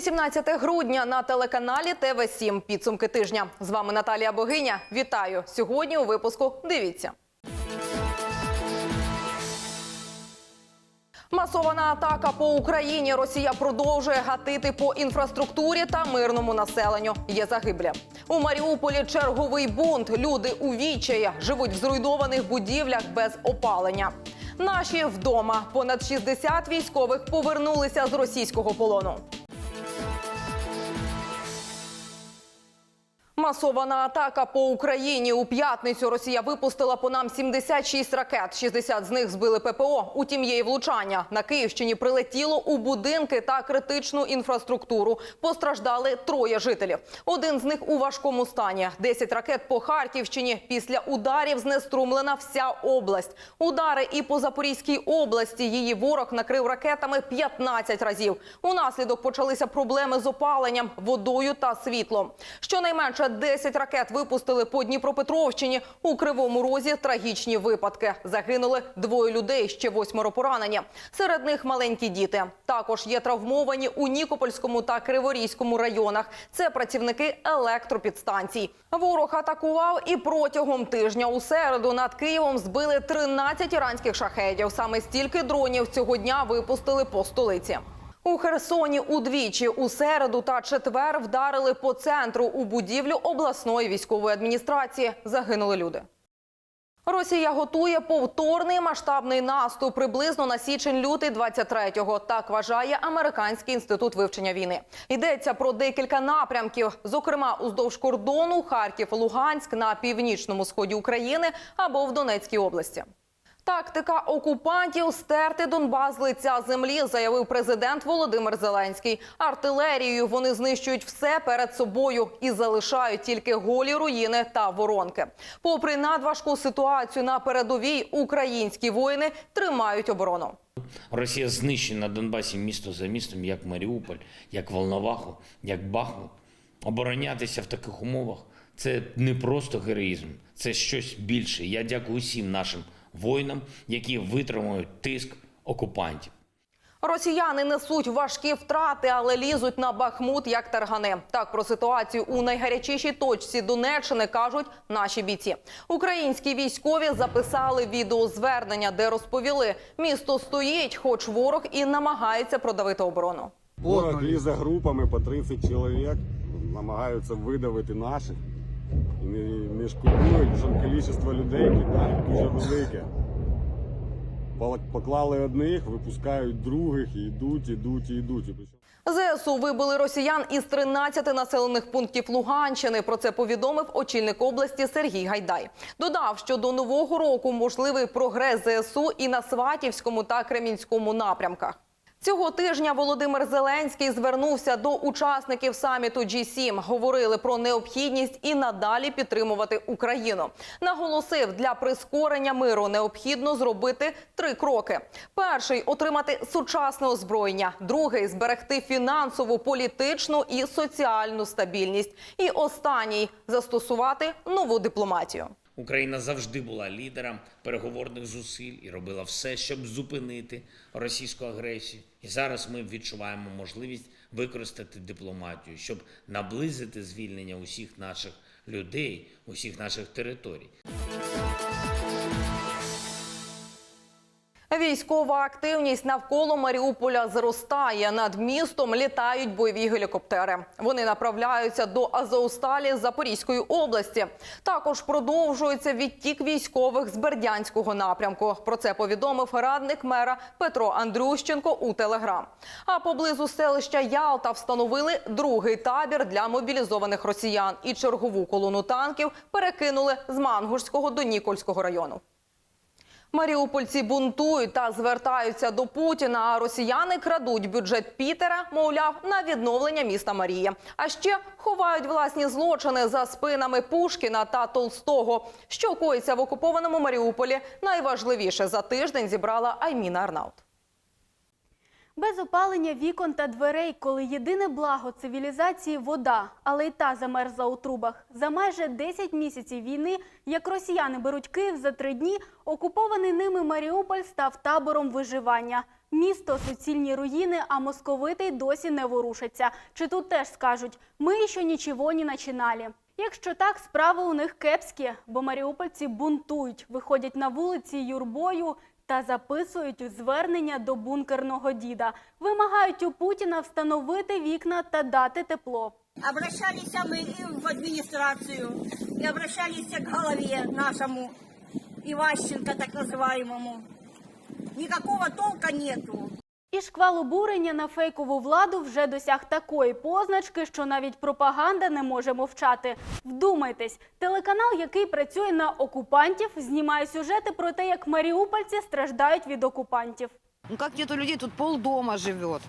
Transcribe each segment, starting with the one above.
18 грудня на телеканалі ТВ 7 Підсумки тижня. З вами Наталія Богиня. Вітаю сьогодні. У випуску дивіться. Масована атака по Україні. Росія продовжує гатити по інфраструктурі та мирному населенню. Є загиблі. У Маріуполі черговий бунт. Люди у відчаї живуть в зруйнованих будівлях без опалення. Наші вдома понад 60 військових повернулися з російського полону. Масована атака по Україні у п'ятницю. Росія випустила по нам 76 ракет. 60 з них збили ППО. Утім, є і влучання. На Київщині прилетіло у будинки та критичну інфраструктуру. Постраждали троє жителів. Один з них у важкому стані. 10 ракет по Харківщині. Після ударів знеструмлена вся область. Удари і по Запорізькій області. Її ворог накрив ракетами 15 разів. Унаслідок почалися проблеми з опаленням, водою та світлом. Щонайменше 10 ракет випустили по Дніпропетровщині. У Кривому Розі трагічні випадки. Загинули двоє людей, ще восьмеро поранені. Серед них маленькі діти. Також є травмовані у Нікопольському та Криворізькому районах. Це працівники електропідстанцій. Ворог атакував і протягом тижня у середу над Києвом збили 13 іранських шахедів. Саме стільки дронів цього дня випустили по столиці. У Херсоні удвічі у середу та четвер вдарили по центру у будівлю обласної військової адміністрації. Загинули люди. Росія готує повторний масштабний наступ приблизно на січень-лютий 23-го. Так вважає Американський інститут вивчення війни. Йдеться про декілька напрямків, зокрема уздовж кордону Харків, Луганськ на північному сході України або в Донецькій області. Тактика окупантів стерти Донбас лиця землі, заявив президент Володимир Зеленський. Артилерією вони знищують все перед собою і залишають тільки голі руїни та воронки. Попри надважку ситуацію на передовій, українські воїни тримають оборону. Росія знищена на Донбасі місто за містом, як Маріуполь, як Волноваху, як Бахмут. Оборонятися в таких умовах це не просто героїзм, це щось більше. Я дякую усім нашим воїнам, які витримують тиск окупантів. Росіяни несуть важкі втрати, але лізуть на Бахмут як таргани. Так про ситуацію у найгарячішій точці Донеччини кажуть наші бійці. Українські військові записали відеозвернення, де розповіли, місто стоїть, хоч ворог і намагається продавити оборону. Ворог лізе групами по 30 чоловік, намагаються видавити наших. І не шкодують, що кількість людей кидають дуже велике. Поклали одних, випускають других, і йдуть, ідуть, і йдуть. ЗСУ вибили росіян із 13 населених пунктів Луганщини. Про це повідомив очільник області Сергій Гайдай. Додав, що до нового року можливий прогрес ЗСУ і на Сватівському та Кремінському напрямках. Цього тижня Володимир Зеленський звернувся до учасників саміту G7. Говорили про необхідність і надалі підтримувати Україну. Наголосив, для прискорення миру необхідно зробити три кроки: перший отримати сучасне озброєння, другий зберегти фінансову, політичну і соціальну стабільність. І останній застосувати нову дипломатію. Україна завжди була лідером переговорних зусиль і робила все, щоб зупинити російську агресію. І зараз ми відчуваємо можливість використати дипломатію, щоб наблизити звільнення усіх наших людей, усіх наших територій. Військова активність навколо Маріуполя зростає. Над містом літають бойові гелікоптери. Вони направляються до Азовсталі Запорізької області. Також продовжується відтік військових з Бердянського напрямку. Про це повідомив радник мера Петро Андрющенко у Телеграм. А поблизу селища Ялта встановили другий табір для мобілізованих росіян і чергову колону танків перекинули з Мангушського до Нікольського району. Маріупольці бунтують та звертаються до Путіна. А росіяни крадуть бюджет Пітера, мовляв, на відновлення міста Марія. А ще ховають власні злочини за спинами Пушкіна та Толстого. Що коїться в окупованому Маріуполі? Найважливіше за тиждень зібрала Айміна Арнаут. Без опалення вікон та дверей, коли єдине благо цивілізації вода, але й та замерзла у трубах. За майже 10 місяців війни, як росіяни беруть Київ за три дні, окупований ними Маріуполь став табором виживання. Місто суцільні руїни, а московити й досі не ворушаться. Чи тут теж скажуть ми ще нічого не починали. Якщо так, справи у них кепські, бо маріупольці бунтують, виходять на вулиці юрбою та записують звернення до бункерного діда. Вимагають у Путіна встановити вікна та дати тепло. Обращалися ми і в адміністрацію, і обращалися к голові нашому Іващенко, так називаємому. Нікакого толка нету. І шквал обурення на фейкову владу вже досяг такої позначки, що навіть пропаганда не може мовчати. Вдумайтесь, телеканал, який працює на окупантів, знімає сюжети про те, як маріупольці страждають від окупантів. Ну как нету людей, тут полдома живет.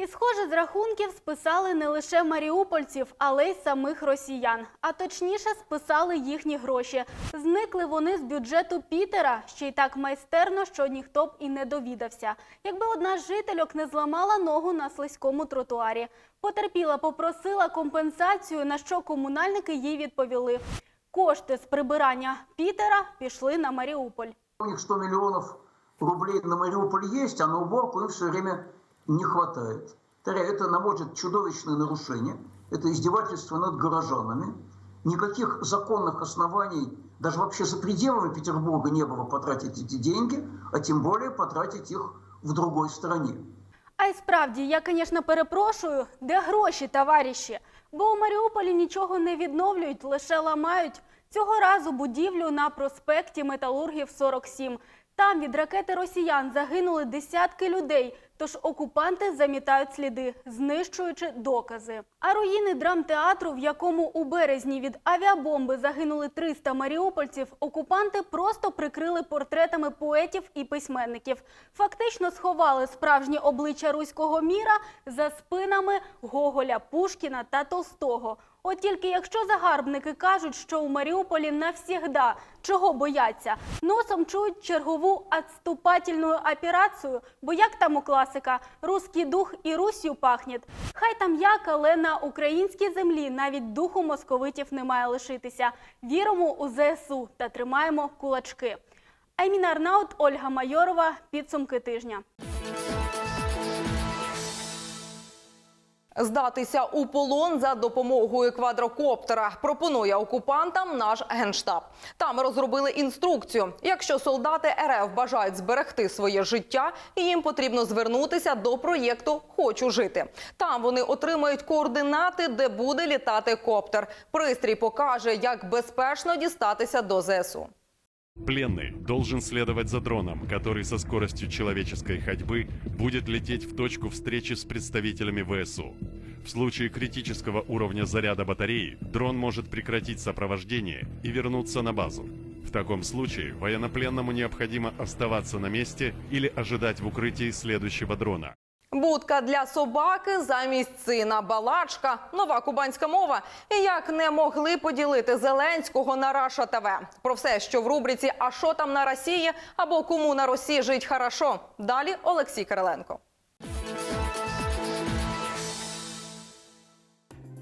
І, схоже, з рахунків списали не лише маріупольців, але й самих росіян. А точніше, списали їхні гроші. Зникли вони з бюджету Пітера, ще й так майстерно, що ніхто б і не довідався. Якби одна з жительок не зламала ногу на слизькому тротуарі. Потерпіла, попросила компенсацію, на що комунальники їй відповіли. Кошти з прибирання Пітера пішли на Маріуполь. У них 100 миллионов рублей на Мариуполь есть, а на уборку им все время не хватает. Повторяю, это наводит чудовищные нарушения, это издевательство над горожанами. Никаких законных оснований даже вообще за пределами Петербурга не было потратить эти деньги, а тем более потратить их в другой стране. А й справді, я, звісно, перепрошую, де гроші, товариші? Бо у Маріуполі нічого не відновлюють, лише ламають. Цього разу будівлю на проспекті Металургів 47. Там від ракети росіян загинули десятки людей, тож окупанти замітають сліди, знищуючи докази. А руїни драмтеатру, в якому у березні від авіабомби загинули 300 маріупольців, окупанти просто прикрили портретами поетів і письменників. Фактично сховали справжнє обличчя руського міра за спинами Гоголя, Пушкіна та Толстого. От тільки якщо загарбники кажуть, що у Маріуполі навсігда чого бояться, носом чують чергову відступательну операцію, бо як там у класика «Руський дух і Руссю пахнет». Хай там як, але на українській землі навіть духу московитів не має лишитися. Віримо у ЗСУ та тримаємо кулачки. Айміна Арнаут, Ольга Майорова. Підсумки тижня. Здатися у полон за допомогою квадрокоптера пропонує окупантам наш генштаб. Там розробили інструкцію. Якщо солдати РФ бажають зберегти своє життя, їм потрібно звернутися до проєкту Хочу жити. Там вони отримають координати, де буде літати коптер. Пристрій покаже, як безпечно дістатися до ЗСУ. Пленный должен следовать за дроном, который со скоростью человеческой ходьбы будет лететь в точку встречи с представителями ВСУ. В случае критического уровня заряда батареи дрон может прекратить сопровождение и вернуться на базу. В таком случае военнопленному необходимо оставаться на месте или ожидать в укрытии следующего дрона. Будка для собаки замість сина, балачка, нова кубанська мова. І як не могли поділити Зеленського на Раша ТВ. Про все, що в рубриці А що там на Росії або кому на Росії жить хорошо. Далі Олексій Кириленко.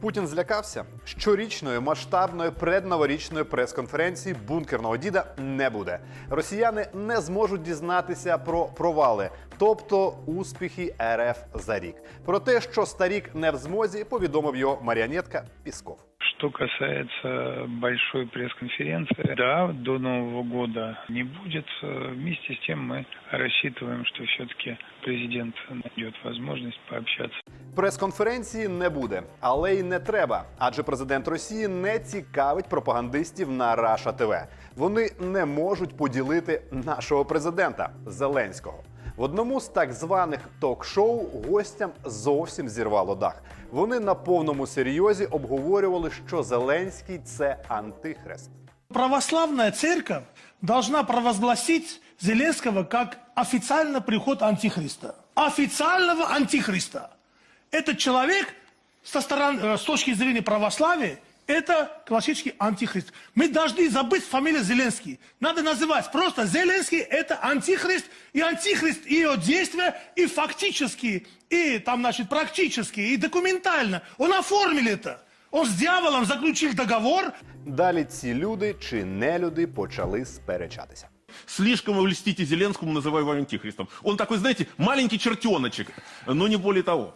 Путін злякався. Щорічної масштабної предноворічної прес-конференції бункерного діда не буде. Росіяни не зможуть дізнатися про провали, тобто успіхи РФ за рік. Про те, що старік не в змозі, повідомив його маріонетка Пісков. Что касается большой пресс-конференции, да, до Нового года не будет. Э, Вместе с тем мы рассчитываем, что все-таки президент найдет возможность пообщаться. Прес-конференції не буде, але й не треба, адже президент Росії не цікавить пропагандистів на Раша ТВ. Вони не можуть поділити нашого президента Зеленського. В одному з так званих ток-шоу гостям зовсім зірвало дах. Вони на повному серйозі обговорювали, що Зеленський це антихрест. Православная церковь должна провозгласить Зеленского как официально приход Антихриста. Официального Антихриста. Этот человек со стороны, э, с точки зрения православия, это классический антихрист. Мы должны забыть фамилию Зеленский. Надо называть просто Зеленский это антихрист, и антихрист и его действия, и фактически, и там, значит, практически, и документально. Он оформил это. Он с дьяволом заключил договор, Далі ці люди чи нелюди почали сперечатися. Слишком вы льстите Зеленскому, называя его антихристом. Он такой, знаете, маленький чертеночек, но не более того.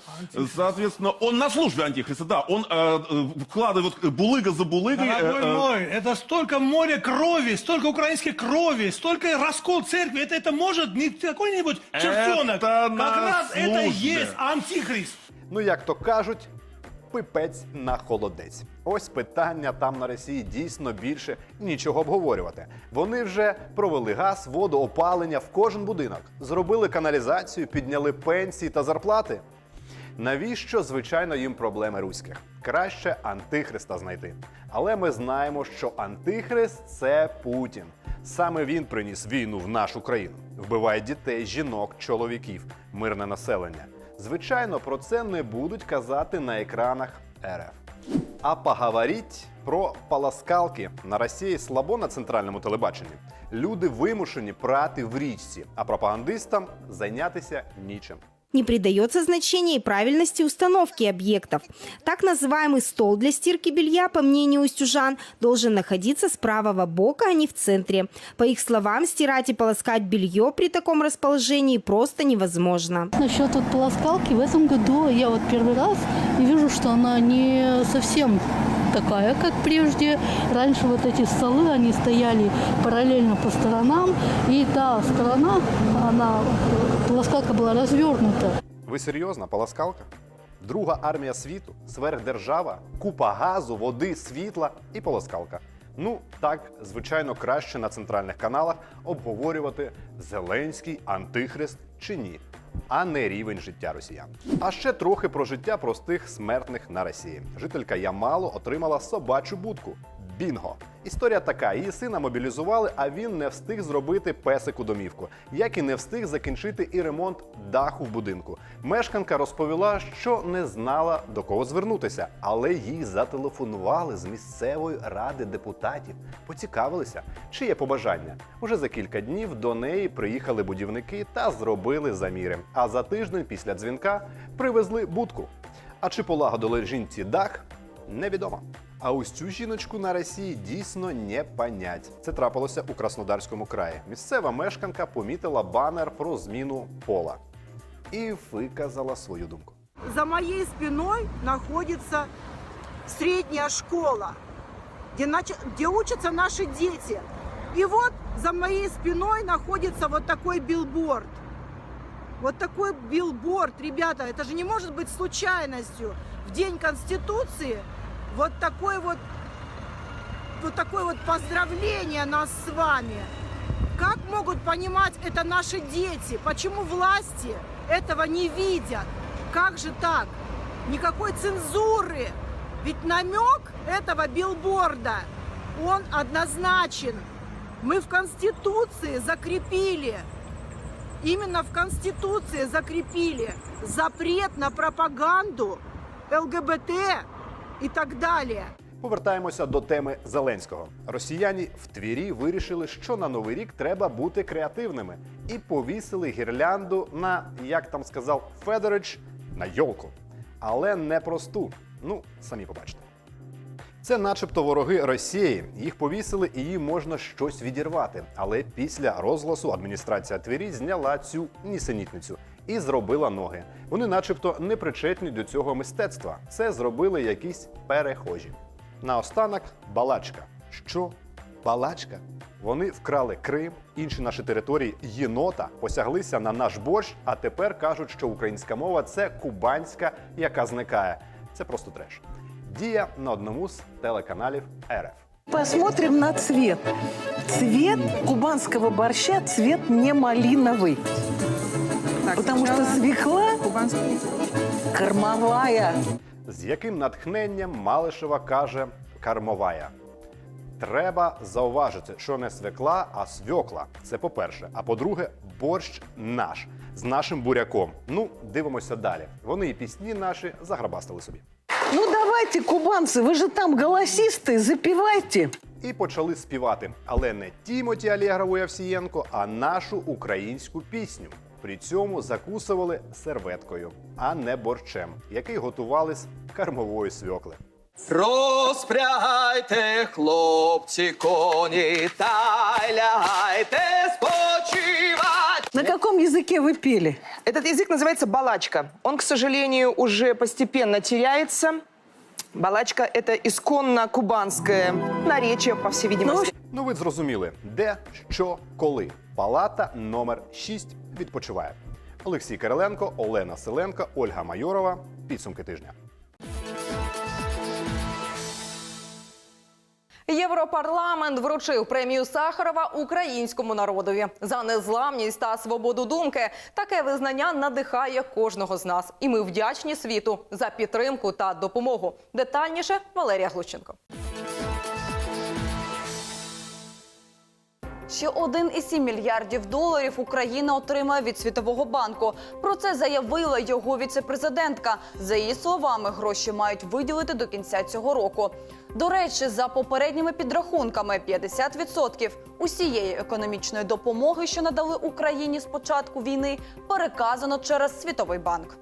Соответственно, он на службе антихриста, да. Он э, э, вкладывает булыга за булыгой. э, Дорогой э, мой, это столько море крови, столько украинской крови, столько раскол церкви. Это, это может не какой-нибудь чертенок. Это как на раз это и службе. есть антихрист. Ну, як то кажуть, пипець на холодець. Ось питання там на Росії дійсно більше нічого обговорювати. Вони вже провели газ, воду, опалення в кожен будинок, зробили каналізацію, підняли пенсії та зарплати. Навіщо, звичайно, їм проблеми руських? Краще антихриста знайти. Але ми знаємо, що антихрист це Путін. Саме він приніс війну в нашу країну, вбиває дітей, жінок, чоловіків, мирне населення. Звичайно, про це не будуть казати на екранах РФ. А поговорить про полоскалки на Росії слабо на центральному телебаченні. Люди вимушені прати в річці, а пропагандистам зайнятися нічим. Не придается значения и правильности установки объектов. Так называемый стол для стирки белья, по мнению устюжан, должен находиться с правого бока, а не в центре. По их словам, стирать и полоскать белье при таком расположении просто невозможно. Насчет вот полоскалки в этом году я вот первый раз и вижу, что она не совсем такая, как прежде. Раньше вот эти столы, они стояли параллельно по сторонам, и та сторона, она, полоскалка была развернута. Ви серйозно, полоскалка? Друга армія світу, сверхдержава, купа газу, води, світла і полоскалка. Ну так, звичайно, краще на центральних каналах обговорювати Зеленський антихрист чи ні, а не рівень життя росіян. А ще трохи про життя простих смертних на Росії. Жителька Ямалу отримала собачу будку. Бінго. Історія така: її сина мобілізували, а він не встиг зробити песику домівку, як і не встиг закінчити і ремонт даху в будинку. Мешканка розповіла, що не знала до кого звернутися, але їй зателефонували з місцевої ради депутатів, поцікавилися, чи є побажання. Уже за кілька днів до неї приїхали будівники та зробили заміри. А за тиждень після дзвінка привезли будку. А чи полагодили жінці дах? Невідомо. А ось цю жіночку на Росії дійсно не понять. Це трапилося у Краснодарському краї. Місцева мешканка помітила банер про зміну пола і виказала свою думку. За моей спиной находится средняя школа, где, нач- где учатся наши дети. И вот за моей спиной находится вот такой билборд. Вот такой билборд, ребята, это же не может быть случайностью. В День Конституции вот такой вот, вот такое вот поздравление нас с вами. Как могут понимать это наши дети? Почему власти этого не видят? Как же так? Никакой цензуры. Ведь намек этого билборда, он однозначен. Мы в Конституции закрепили, именно в Конституции закрепили запрет на пропаганду ЛГБТ и так далее. Повертаємося до теми Зеленського. Росіяни в Твірі вирішили, що на новий рік треба бути креативними, і повісили гірлянду на, як там сказав Федорович, на йолку. Але не просту. Ну, самі побачите. Це начебто вороги Росії. Їх повісили і їм можна щось відірвати. Але після розголосу адміністрація Твері зняла цю нісенітницю і зробила ноги. Вони, начебто, не причетні до цього мистецтва. Це зробили якісь перехожі. Наостанок балачка. Що? Балачка? Вони вкрали Крим, інші наші території єнота, посяглися на наш борщ, а тепер кажуть, що українська мова це кубанська, яка зникає. Це просто треш. Дія на одному з телеканалів РФ. Посмотрим на цвет. Цвет кубанского борща цвет не малиновый. потому что свекла кормовая. З яким натхненням Малишева каже Кармовая. Треба зауважити, що не свекла, а свьокла. Це по-перше. А по-друге, борщ наш з нашим буряком. Ну, дивимося далі. Вони і пісні наші заграбастили собі. Ну давайте, кубанцы, вы же там голосисты, запивайте. І почали співати, але не Тімоті Алєгрову і Овсієнко, а нашу українську пісню. При цьому закусували серветкою, а не борщем, який готували з кармової свьокли. Розпрягайте, хлопці, коні, та й лягайте спочивать. На каком языке вы пели? Этот язык называется балачка. Он, к сожалению, уже постепенно теряется. Балачка – это исконно кубанское наречие, по всей видимости. Ну, ви зрозуміли, де, що, коли. Палата номер 6 відпочиває. Олексій Кириленко, Олена Селенко, Ольга Майорова. Підсумки тижня. Європарламент вручив премію Сахарова українському народові за незламність та свободу думки. Таке визнання надихає кожного з нас, і ми вдячні світу за підтримку та допомогу. Детальніше Валерія Глущенко. Ще 1,7 мільярдів доларів Україна отримає від Світового банку. Про це заявила його віцепрезидентка. За її словами, гроші мають виділити до кінця цього року. До речі, за попередніми підрахунками, 50% усієї економічної допомоги, що надали Україні з початку війни, переказано через Світовий банк.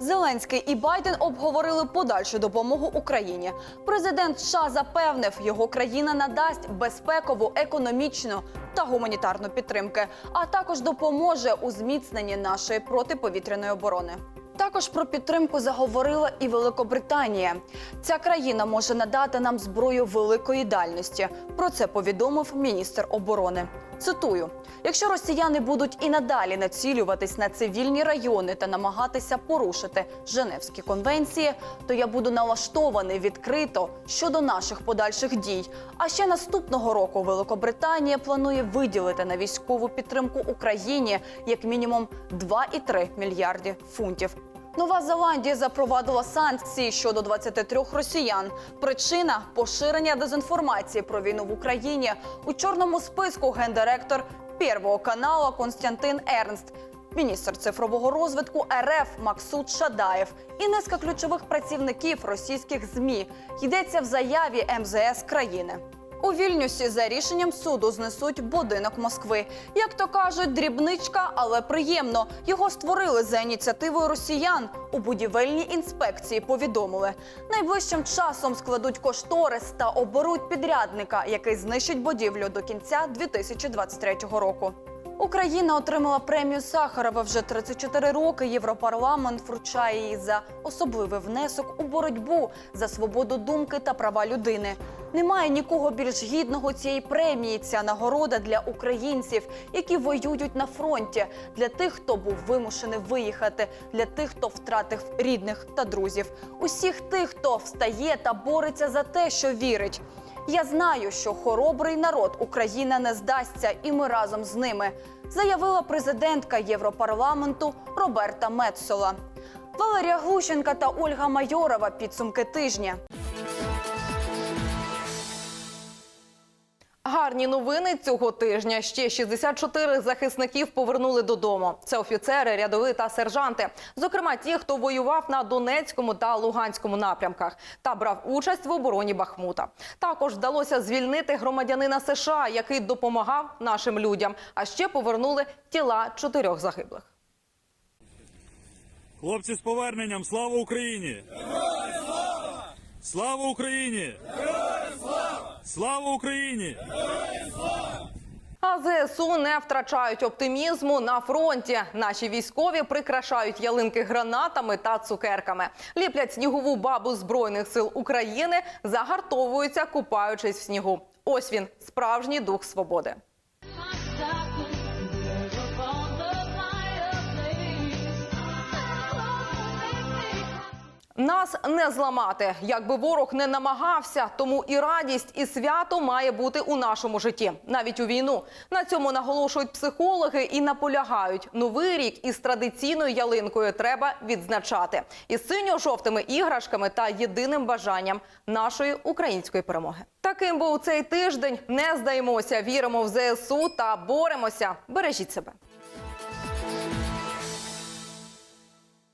Зеленський і Байден обговорили подальшу допомогу Україні. Президент США запевнив, його країна надасть безпекову, економічну та гуманітарну підтримки, а також допоможе у зміцненні нашої протиповітряної оборони. Також про підтримку заговорила і Великобританія. Ця країна може надати нам зброю великої дальності. Про це повідомив міністр оборони. Цитую: якщо росіяни будуть і надалі націлюватись на цивільні райони та намагатися порушити Женевські конвенції, то я буду налаштований відкрито щодо наших подальших дій. А ще наступного року Великобританія планує виділити на військову підтримку Україні як мінімум 2,3 мільярді фунтів. Нова Зеландія запровадила санкції щодо 23 росіян. Причина поширення дезінформації про війну в Україні у чорному списку гендиректор Первого канала Константин Ернст, міністр цифрового розвитку РФ Максут Шадаєв і низка ключових працівників російських змі. Йдеться в заяві МЗС країни. У Вільнюсі за рішенням суду знесуть будинок Москви. Як то кажуть, дрібничка, але приємно. Його створили за ініціативою росіян. У будівельній інспекції повідомили, найближчим часом складуть кошторис та оберуть підрядника, який знищить будівлю до кінця 2023 року. Україна отримала премію Сахарова вже 34 роки. Європарламент вручає її за особливий внесок у боротьбу за свободу думки та права людини. Немає нікого більш гідного цієї премії. Ця нагорода для українців, які воюють на фронті, для тих, хто був вимушений виїхати, для тих, хто втратив рідних та друзів, усіх тих, хто встає та бореться за те, що вірить. Я знаю, що хоробрий народ Україна не здасться, і ми разом з ними, заявила президентка Європарламенту Роберта Мецола. Валерія Глущенка та Ольга Майорова. Підсумки тижня. Гарні новини цього тижня. Ще 64 захисників повернули додому. Це офіцери, рядові та сержанти. Зокрема, ті, хто воював на Донецькому та Луганському напрямках та брав участь в обороні Бахмута. Також вдалося звільнити громадянина США, який допомагав нашим людям. А ще повернули тіла чотирьох загиблих. Хлопці з поверненням, слава Україні! слава! Слава Україні! Слава Україні! А ЗСУ не втрачають оптимізму на фронті. Наші військові прикрашають ялинки гранатами та цукерками, ліплять снігову бабу збройних сил України, загартовуються, купаючись в снігу. Ось він, справжній дух свободи. Нас не зламати, якби ворог не намагався. Тому і радість, і свято має бути у нашому житті, навіть у війну. На цьому наголошують психологи і наполягають. Новий рік із традиційною ялинкою треба відзначати із синьо-жовтими іграшками та єдиним бажанням нашої української перемоги. Таким був цей тиждень. Не здаємося, віримо в ЗСУ та боремося. Бережіть себе.